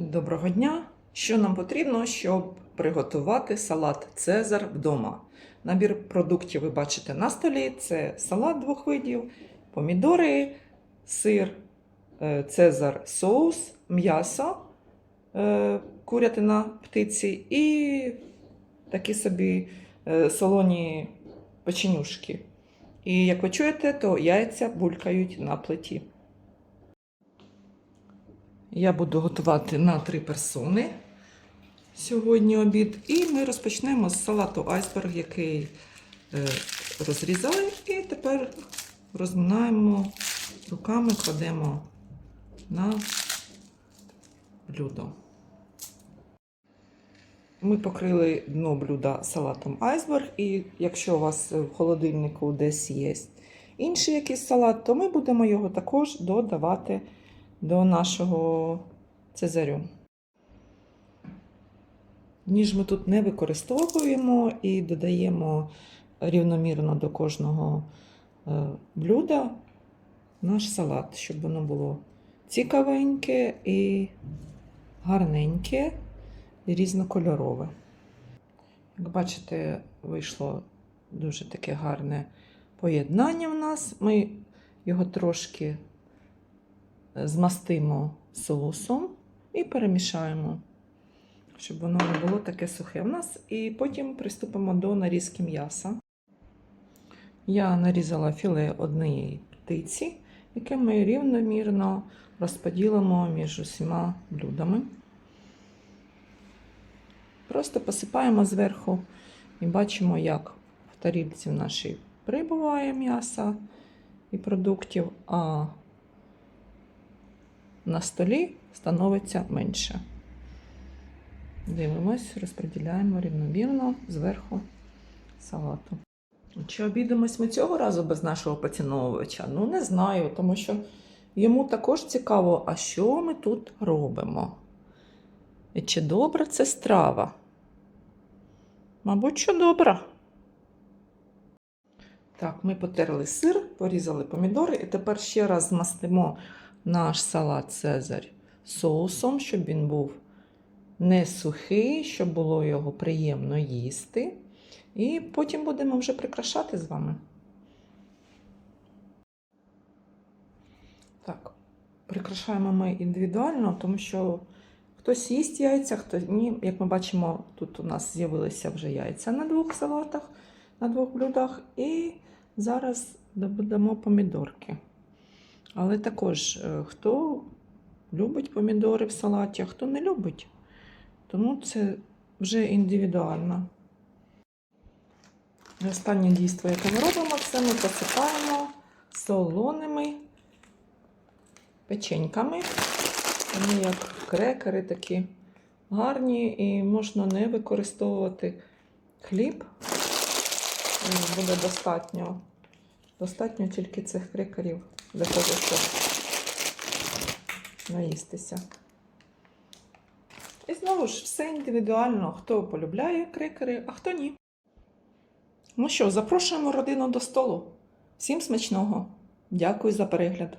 Доброго дня! Що нам потрібно, щоб приготувати салат Цезар вдома? Набір продуктів ви бачите на столі: це салат двох видів, помідори, сир, е, Цезар соус, м'ясо, е, курятина птиці і такі собі е, солоні печенюшки. І як ви чуєте, то яйця булькають на плиті. Я буду готувати на три персони сьогодні обід. І ми розпочнемо з салату айсберг, який е, розрізали. І тепер розминаємо руками, кладемо на блюдо. Ми покрили дно блюда салатом айсберг, і якщо у вас в холодильнику десь є інший якийсь салат, то ми будемо його також додавати до нашого цезарю. Ніж ми тут не використовуємо і додаємо рівномірно до кожного е, блюда наш салат, щоб воно було цікавеньке і гарненьке і різнокольорове. Як бачите, вийшло дуже таке гарне поєднання в нас. Ми його трошки змастимо соусом і перемішаємо, щоб воно не було таке сухе в нас. І потім приступимо до нарізки м'яса. Я нарізала філе однієї птиці, яке ми рівномірно розподілимо між усіма блюдами. Просто посипаємо зверху і бачимо, як в тарілці в нашій прибуває м'яса і продуктів, а на столі становиться менше. Дивимось, розподіляємо рівномірно зверху салату. Чи обійдемось ми цього разу без нашого поціновувача? Ну, не знаю, тому що йому також цікаво, а що ми тут робимо? І чи добра це страва? Мабуть, що добра. Так, ми потерли сир, порізали помідори, і тепер ще раз змастимо наш салат Цезарь соусом, щоб він був не сухий, щоб було його приємно їсти. І потім будемо вже прикрашати з вами. Так, прикрашаємо ми індивідуально, тому що хтось їсть яйця, хтось ні. Як ми бачимо, тут у нас з'явилися вже яйця на двох салатах, на двох блюдах. І зараз додамо помідорки. Але також е, хто любить помідори в салаті, а хто не любить. Тому це вже індивідуально. Останнє дійство, яке ми робимо, це ми посипаємо солоними печеньками. Вони як крекери такі гарні і можна не використовувати хліб. Буде достатньо. Достатньо тільки цих крекерів для того, щоб наїстися. І знову ж все індивідуально, хто полюбляє крикери, а хто ні. Ну що, запрошуємо родину до столу. Всім смачного! Дякую за перегляд!